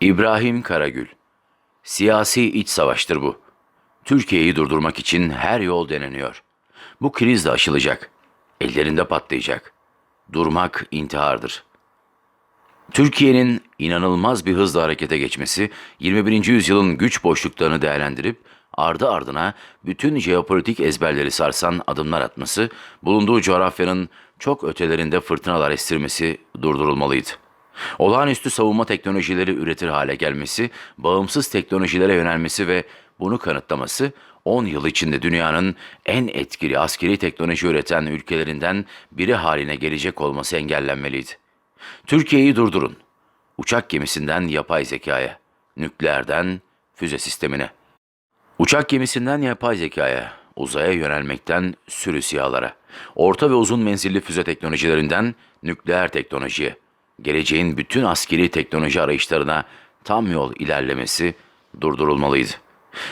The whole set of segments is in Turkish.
İbrahim Karagül Siyasi iç savaştır bu. Türkiye'yi durdurmak için her yol deneniyor. Bu kriz de aşılacak. Ellerinde patlayacak. Durmak intihardır. Türkiye'nin inanılmaz bir hızla harekete geçmesi, 21. yüzyılın güç boşluklarını değerlendirip ardı ardına bütün jeopolitik ezberleri sarsan adımlar atması, bulunduğu coğrafyanın çok ötelerinde fırtınalar estirmesi durdurulmalıydı. Olağanüstü savunma teknolojileri üretir hale gelmesi, bağımsız teknolojilere yönelmesi ve bunu kanıtlaması 10 yıl içinde dünyanın en etkili askeri teknoloji üreten ülkelerinden biri haline gelecek olması engellenmeliydi. Türkiye'yi durdurun. Uçak gemisinden yapay zekaya, nükleerden füze sistemine. Uçak gemisinden yapay zekaya, uzaya yönelmekten sürü sihalara, orta ve uzun menzilli füze teknolojilerinden nükleer teknolojiye, geleceğin bütün askeri teknoloji arayışlarına tam yol ilerlemesi durdurulmalıydı.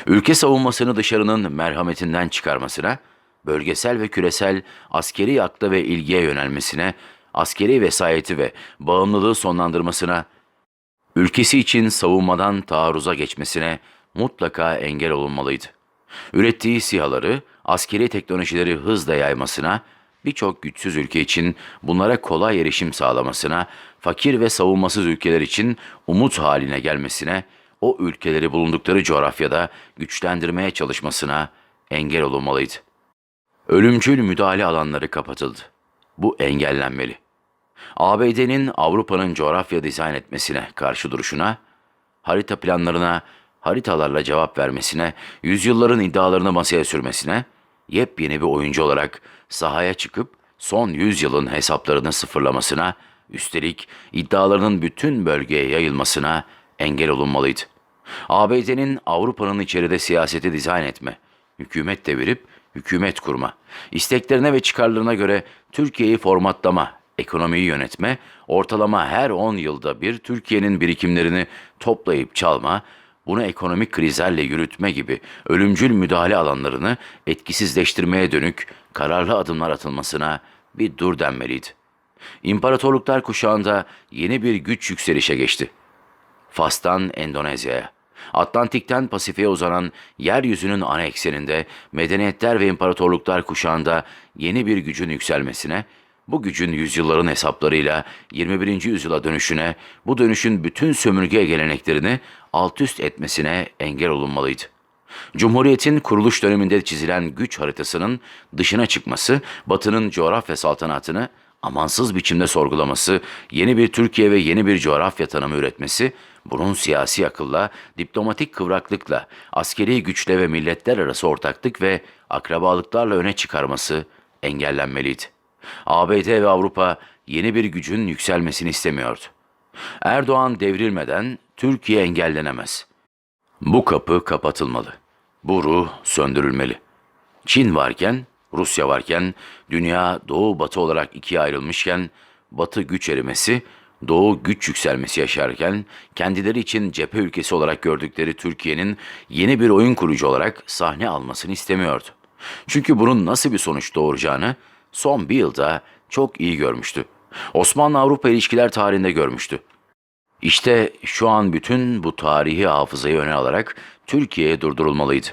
Ülke savunmasını dışarının merhametinden çıkarmasına, bölgesel ve küresel askeri akla ve ilgiye yönelmesine, askeri vesayeti ve bağımlılığı sonlandırmasına, ülkesi için savunmadan taarruza geçmesine mutlaka engel olunmalıydı. Ürettiği sihaları, askeri teknolojileri hızla yaymasına, birçok güçsüz ülke için bunlara kolay erişim sağlamasına, fakir ve savunmasız ülkeler için umut haline gelmesine, o ülkeleri bulundukları coğrafyada güçlendirmeye çalışmasına engel olunmalıydı. Ölümcül müdahale alanları kapatıldı. Bu engellenmeli. ABD'nin Avrupa'nın coğrafya dizayn etmesine karşı duruşuna, harita planlarına haritalarla cevap vermesine, yüzyılların iddialarını masaya sürmesine, yepyeni bir oyuncu olarak sahaya çıkıp son yüzyılın hesaplarını sıfırlamasına, üstelik iddialarının bütün bölgeye yayılmasına engel olunmalıydı. ABD'nin Avrupa'nın içeride siyaseti dizayn etme, hükümet devirip hükümet kurma, isteklerine ve çıkarlarına göre Türkiye'yi formatlama, ekonomiyi yönetme, ortalama her 10 yılda bir Türkiye'nin birikimlerini toplayıp çalma, bunu ekonomik krizlerle yürütme gibi ölümcül müdahale alanlarını etkisizleştirmeye dönük kararlı adımlar atılmasına bir dur denmeliydi. İmparatorluklar kuşağında yeni bir güç yükselişe geçti. Fas'tan Endonezya'ya, Atlantik'ten Pasifik'e uzanan yeryüzünün ana ekseninde medeniyetler ve imparatorluklar kuşağında yeni bir gücün yükselmesine, bu gücün yüzyılların hesaplarıyla 21. yüzyıla dönüşüne, bu dönüşün bütün sömürge geleneklerini alt üst etmesine engel olunmalıydı. Cumhuriyetin kuruluş döneminde çizilen güç haritasının dışına çıkması, Batı'nın coğrafya saltanatını amansız biçimde sorgulaması, yeni bir Türkiye ve yeni bir coğrafya tanımı üretmesi, bunun siyasi akılla, diplomatik kıvraklıkla, askeri güçle ve milletler arası ortaklık ve akrabalıklarla öne çıkarması engellenmeliydi. ABD ve Avrupa yeni bir gücün yükselmesini istemiyordu. Erdoğan devrilmeden Türkiye engellenemez. Bu kapı kapatılmalı. Bu ruh söndürülmeli. Çin varken, Rusya varken, dünya doğu batı olarak ikiye ayrılmışken, batı güç erimesi, doğu güç yükselmesi yaşarken, kendileri için cephe ülkesi olarak gördükleri Türkiye'nin yeni bir oyun kurucu olarak sahne almasını istemiyordu. Çünkü bunun nasıl bir sonuç doğuracağını son bir yılda çok iyi görmüştü. Osmanlı-Avrupa ilişkiler tarihinde görmüştü. İşte şu an bütün bu tarihi hafızayı öne alarak Türkiye'ye durdurulmalıydı.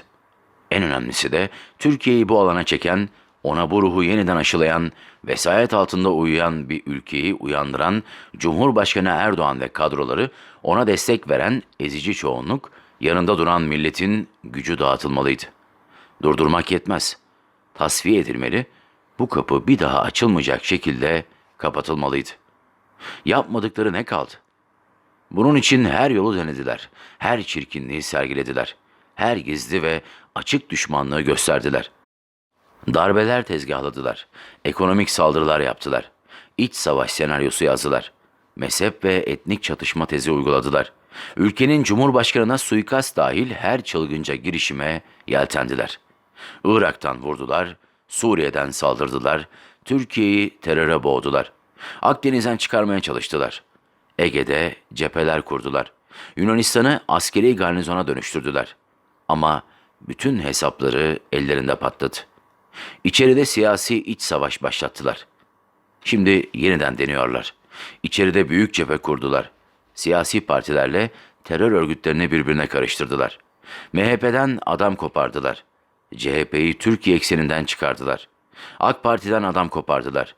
En önemlisi de Türkiye'yi bu alana çeken, ona bu ruhu yeniden aşılayan, vesayet altında uyuyan bir ülkeyi uyandıran Cumhurbaşkanı Erdoğan ve kadroları ona destek veren ezici çoğunluk, yanında duran milletin gücü dağıtılmalıydı. Durdurmak yetmez. Tasfiye edilmeli, bu kapı bir daha açılmayacak şekilde kapatılmalıydı. Yapmadıkları ne kaldı? Bunun için her yolu denediler. Her çirkinliği sergilediler. Her gizli ve açık düşmanlığı gösterdiler. Darbeler tezgahladılar. Ekonomik saldırılar yaptılar. İç savaş senaryosu yazdılar. Mezhep ve etnik çatışma tezi uyguladılar. Ülkenin cumhurbaşkanına suikast dahil her çılgınca girişime yeltendiler. Irak'tan vurdular, Suriye'den saldırdılar, Türkiye'yi teröre boğdular. Akdeniz'den çıkarmaya çalıştılar. Ege'de cepheler kurdular. Yunanistan'ı askeri garnizona dönüştürdüler. Ama bütün hesapları ellerinde patladı. İçeride siyasi iç savaş başlattılar. Şimdi yeniden deniyorlar. İçeride büyük cephe kurdular. Siyasi partilerle terör örgütlerini birbirine karıştırdılar. MHP'den adam kopardılar. CHP'yi Türkiye ekseninden çıkardılar. AK Parti'den adam kopardılar.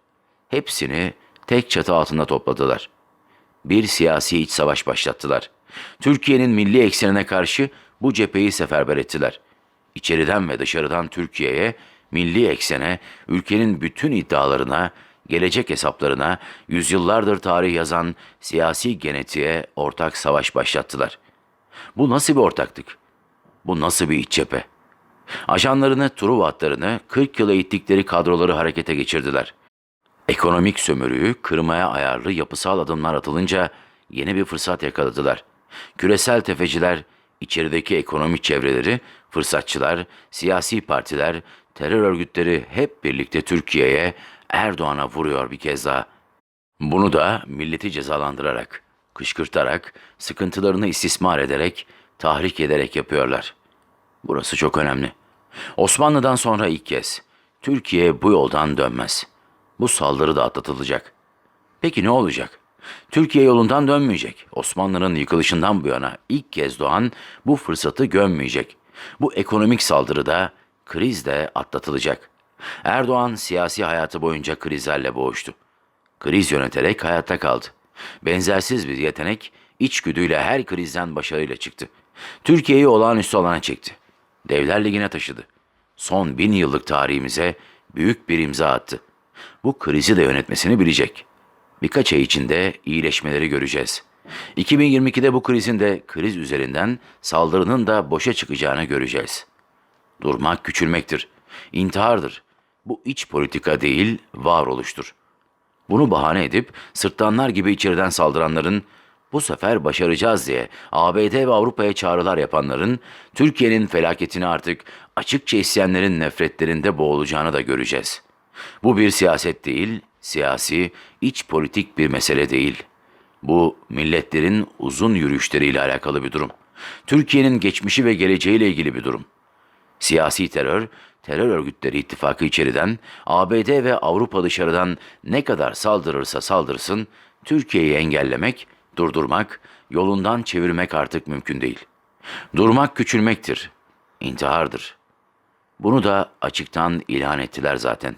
Hepsini tek çatı altında topladılar. Bir siyasi iç savaş başlattılar. Türkiye'nin milli eksenine karşı bu cepheyi seferber ettiler. İçeriden ve dışarıdan Türkiye'ye, milli eksene, ülkenin bütün iddialarına, gelecek hesaplarına, yüzyıllardır tarih yazan siyasi genetiğe ortak savaş başlattılar. Bu nasıl bir ortaklık? Bu nasıl bir iç cephe? Ajanlarını, Truva atlarını 40 yıla ittikleri kadroları harekete geçirdiler. Ekonomik sömürüyü kırmaya ayarlı yapısal adımlar atılınca yeni bir fırsat yakaladılar. Küresel tefeciler, içerideki ekonomik çevreleri, fırsatçılar, siyasi partiler, terör örgütleri hep birlikte Türkiye'ye, Erdoğan'a vuruyor bir kez daha. Bunu da milleti cezalandırarak, kışkırtarak, sıkıntılarını istismar ederek, tahrik ederek yapıyorlar. Burası çok önemli. Osmanlı'dan sonra ilk kez Türkiye bu yoldan dönmez. Bu saldırı da atlatılacak. Peki ne olacak? Türkiye yolundan dönmeyecek. Osmanlı'nın yıkılışından bu yana ilk kez doğan bu fırsatı gömmeyecek. Bu ekonomik saldırıda, kriz de atlatılacak. Erdoğan siyasi hayatı boyunca krizlerle boğuştu. Kriz yöneterek hayatta kaldı. Benzersiz bir yetenek, içgüdüyle her krizden başarıyla çıktı. Türkiye'yi olağanüstü alana çekti. Devler Ligi'ne taşıdı. Son bin yıllık tarihimize büyük bir imza attı. Bu krizi de yönetmesini bilecek. Birkaç ay içinde iyileşmeleri göreceğiz. 2022'de bu krizin de kriz üzerinden saldırının da boşa çıkacağını göreceğiz. Durmak küçülmektir. İntihardır. Bu iç politika değil, varoluştur. Bunu bahane edip sırtlanlar gibi içeriden saldıranların bu sefer başaracağız diye ABD ve Avrupa'ya çağrılar yapanların Türkiye'nin felaketini artık açıkça isteyenlerin nefretlerinde boğulacağını da göreceğiz. Bu bir siyaset değil, siyasi, iç politik bir mesele değil. Bu milletlerin uzun yürüyüşleriyle alakalı bir durum. Türkiye'nin geçmişi ve geleceğiyle ilgili bir durum. Siyasi terör, terör örgütleri ittifakı içeriden, ABD ve Avrupa dışarıdan ne kadar saldırırsa saldırsın, Türkiye'yi engellemek, durdurmak, yolundan çevirmek artık mümkün değil. Durmak küçülmektir, intihardır. Bunu da açıktan ilan ettiler zaten.